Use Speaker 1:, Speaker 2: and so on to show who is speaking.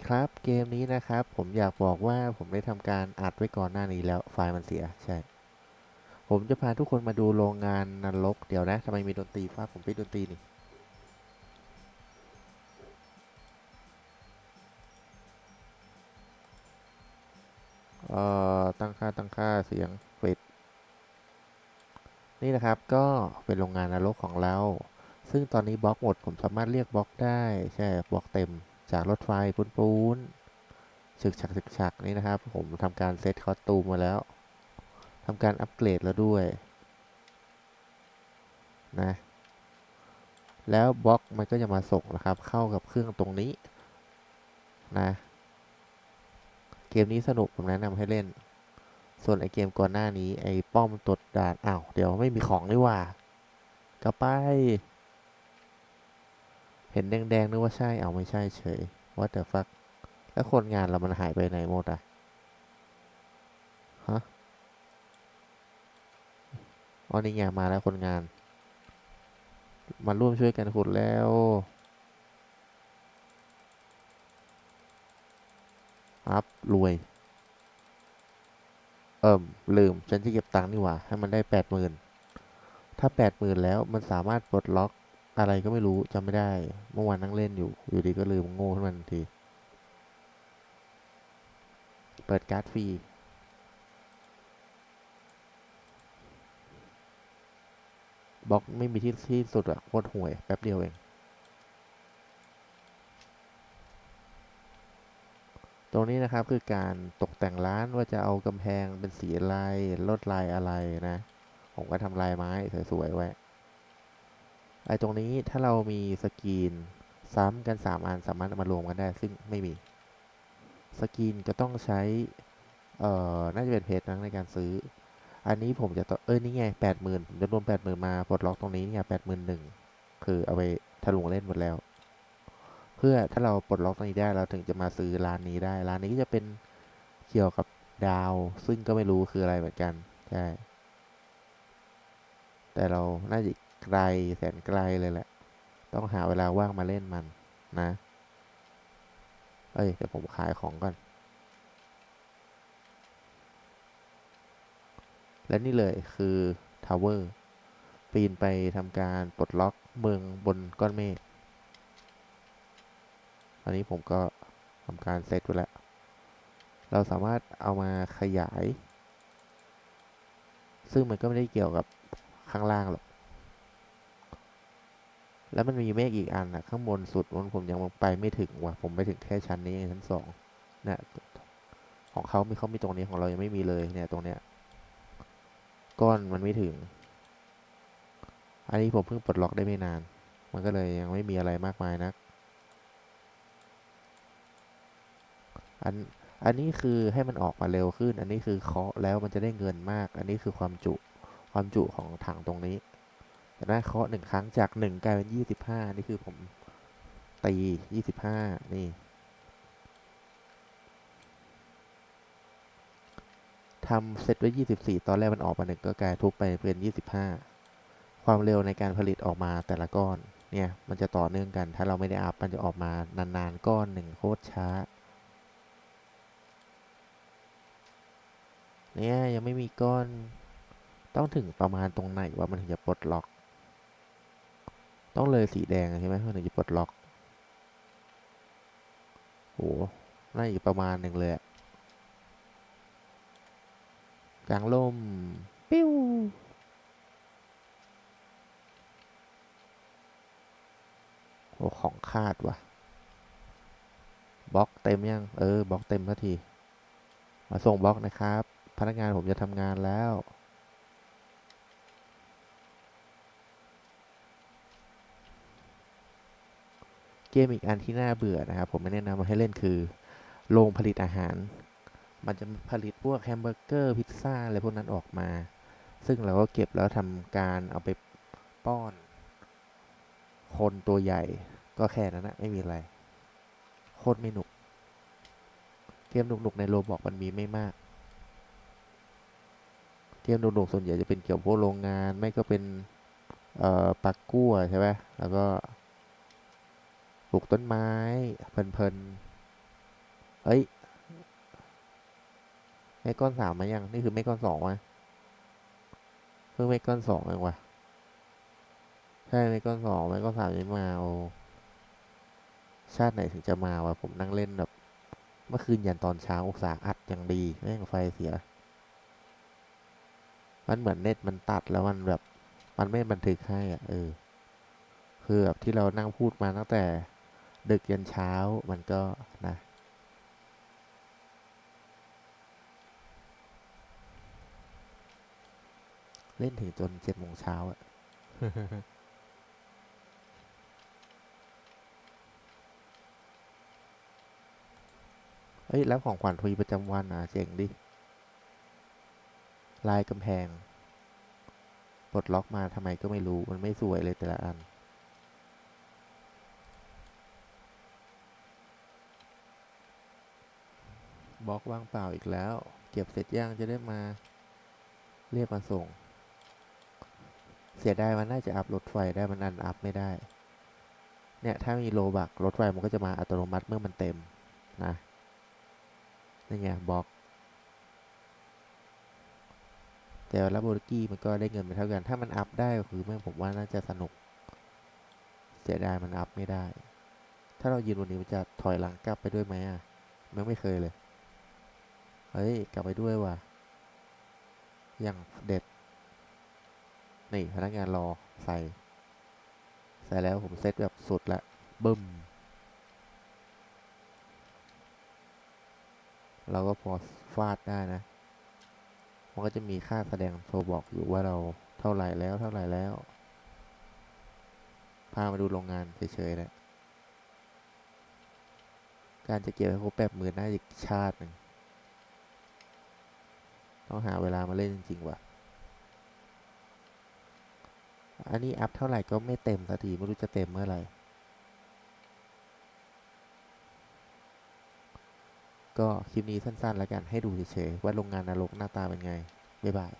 Speaker 1: ดีครับ เกมนี้นะครับ ผมอยากบอกว่าผมได้ทำการอัดไว้ก่อนหน้านี้แล้วไฟล์มันเสียใช่ ผมจะพาทุกคนมาดูโรงงานนรกเดี๋ยวนะทำไมมีดนตรีฟ้าผมปิดดนตรีนี่เอ่อตั้งค่าตั้งค่าเสียงปิด นี่นะครับก็เป็นโรงงานนรกของเรา ซึ่งตอนนี้บล็อกหมดผมสามารถเรียกบล็อกได้ใช่บล็อกเต็ม จากรถไฟปูนปูนฉึกฉักฉึกฉักนี่นะครับ ผมทำการเซตคอสตูมมาแล้วทำการอัปเกรดแล้วด้วยนะแล้วบล็อกมันก็จะมาส่งนะครับ เข้ากับเครื่องตรงนี้นะเกมนี้สนุกผมแนะนำให้เล่น ส่วนไอเกมก่อนหน้านี้ไอป้อมตดด่านอ้าวเดี๋ยวไม่มีของนี่ว่า กลับไป เห็นแดงๆนึกว่าใช่ เอาไม่ใช่เฉยว่าแต่ฟัก แล้วคนงานเรามันหายไปไหนหมดอะฮะอ๋อนี่ไงมาแล้วคนงาน มาร่วมช่วยกันขุดแล้วอัพรวย เอิ่ม ลืม ฉันจะเก็บตังค์นี่หว่า ให้มันได้แปดหมื่นถ้าแปดหมื่นแล้วมันสามารถปลดล็อก อะไรก็ไม่รู้จำไม่ได้ เมื่อวานนั่งเล่นอยู่ อยู่ดีก็ลืมโง่ขึ้นมาทันที เปิดการ์ดฟรีบล็อกไม่มีที่ที่สุดอะโคตรห่วย แป๊บเดียวเอง ตรงนี้นะครับคือการตกแต่งร้านว่าจะเอากำแพงเป็นสีอะไรลวดลายอะไรนะ ผมก็ทำลายไม้สวยๆไว้ ไอตรงนี้ถ้าเรามีสกรีนซ้ำกัน 3 อันสามารถเอามารวมกันได้ ซึ่งไม่มีสกรีนก็ต้องใช้ เอ่อ น่าจะเป็นเพจนะในการซื้อ อันนี้ผมจะต่อเอ้ยนี่ไงแปดหมื่นผมจะรวมแปดหมื่นมาปลดล็อกตรงนี้เนี่ยแปดหมื่นหนึ่งคือเอาไปถลุงเล่นหมดแล้ว เพื่อถ้าเราปลดล็อกตรงนี้ได้เราถึงจะมาซื้อร้านนี้ได้ ร้านนี้ก็จะเป็นเกี่ยวกับดาว ซึ่งก็ไม่รู้คืออะไรเหมือนกัน ใช่ แต่เรา น่าจะ ไกลแสนไกลเลยแหละ ต้องหาเวลาว่างมาเล่นมันนะ เอ้ยเดี๋ยวผมขายของก่อน และนี่เลยคือทาวเวอร์ปีนไปทำการปลดล็อกเมืองบนก้อนเมฆ อันนี้ผมก็ทำการเซตไว้แล้ว เราสามารถเอามาขยาย ซึ่งมันก็ไม่ได้เกี่ยวกับข้างล่างหรอก แล้วมันมีเมฆอีกอันนะข้างบนสุดมันผมยังไปไม่ถึงว่ะผมไปถึงแค่ชั้นนี้ชั้นสองเนี่ยของเขามีเขามีตรงนี้ของเรายังไม่มีเลยเนี่ยตรงเนี้ยก้อนมันไม่ถึง อันนี้ผมเพิ่งปลดล็อกได้ไม่นาน มันก็เลยยังไม่มีอะไรมากมายนักอันอันนี้คือให้มันออกมาเร็วขึ้น อันนี้คือเคาะแล้วมันจะได้เงินมาก อันนี้คือความจุความจุของถังตรงนี้ จะได้เคาะหนึ่งครั้งจากหนึ่งกลายเป็นยี่สิบห้านี่คือผมตียี่สิบห้านี่ ทำเซตไว้24ตอนแรกมันออกมาหนึ่งก็กลายทุบไปเป็น25ความเร็วในการผลิตออกมาแต่ละก้อน เนี่ย มันจะต่อเนื่องกัน ถ้าเราไม่ได้อัพมันจะออกมานานๆก้อนหนึ่งโคตรช้า เนี่ยยังไม่มีก้อน ต้องถึงประมาณตรงไหนว่ามันถึงจะปลดล็อก ต้องเลยสีแดงใช่ไหมมันถึงจะปลดล็อกโหน่าอีกประมาณหนึ่งเลยกลางล่ม ปิ้วโอ้ของคาดว่ะบล็อกเต็มยัง เออบล็อกเต็มสักที มาส่งบล็อกนะครับ พนักงานผมจะทำงานแล้ว เกมอีกอันที่น่าเบื่อนะครับ ผมไม่แนะนำมาให้เล่นคือโรงผลิตอาหาร มันจะผลิตพวกแฮมเบอร์เกอร์พิซซ่าอะไรพวกนั้นออกมา ซึ่งเราก็เก็บแล้วทำการเอาไปป้อน คนตัวใหญ่ก็แค่นั้นนะไม่มีอะไร โคตรไม่หนุก เกมหนุกๆในโรบอกมันมีไม่มากเกมหนุกๆส่วนใหญ่จะเป็นเกี่ยวกับโรงงาน ไม่ก็เป็น เอ่อปักกั้วใช่ไหมแล้วก็ ปลูกต้นไม้เพลินๆเอ้ยเมก้อนสามมายัง นี่คือเมก้อนสองวะเพิ่งเมก้อนสองเองวะใช่เมก้อนสองเมก้อนสามยังไม่มาโอชาติไหนถึงจะมาวะผมนั่งเล่นแบบ เมื่อคืนยันตอนเช้าอุตส่าห์อัดอย่างดีแม่งไฟเสีย มันเหมือนเน็ตมันตัดแล้วมันแบบ มันไม่บันทึกให้อะเออ คือแบบที่เรานั่งพูดมาตั้งแต่ ดึกยันเช้ามันก็นะเล่นถึงจนเจ็ดโมงเช้าอะเอ้ยแล้วของขวัญทวีประจำวันอะเจ๋งดิ ลายกำแพง ปลดล็อกมาทำไมก็ไม่รู้ มันไม่สวยเลยแต่ละอัน บล็อกว่างเปล่าอีกแล้ว เก็บเสร็จย่างจะได้มา เรียกมาส่ง เสียดายมันน่าจะอัพรถไฟได้มันอันอัพไม่ได้ เนี่ย ถ้ามีโลบักรถไฟมันก็จะมาอัตโนมัติเมื่อมันเต็มนะนี่ไงบล็อก แต่ลับโบกี้มันก็ได้เงินไปเท่ากัน ถ้ามันอัพได้ก็คือแม่ผมว่าน่าจะสนุก เสียดายมันอัพไม่ได้ ถ้าเรายืนวันนี้มันจะถอยหลังกลับไปด้วยไหมอะแม่งไม่เคยเลย เฮ้ย กลับไปด้วยว่ะ อย่างเด็ด นี่ พนักงานรอใส่ ใส่แล้วผมเซตแบบสุดละบึ้ม เราก็พอฟาดได้นะ มันก็จะมีค่าแสดงโชว์บอกอยู่ว่าเราเท่าไหร่แล้วเท่าไหร่แล้ว พามาดูโรงงานเฉยๆแหละการจะเก็บให้ครบแปดหมื่นน่าจะชาติหนึ่ง ต้องหาเวลามาเล่นจริงๆว่ะ อันนี้อัพเท่าไหร่ก็ไม่เต็มสักทีไม่รู้จะเต็มเมื่อไหร่ ก็คลิปนี้สั้นๆแล้วกันให้ดูเฉยๆว่าโรงงานนรกหน้าตาเป็นไง บ๊ายบาย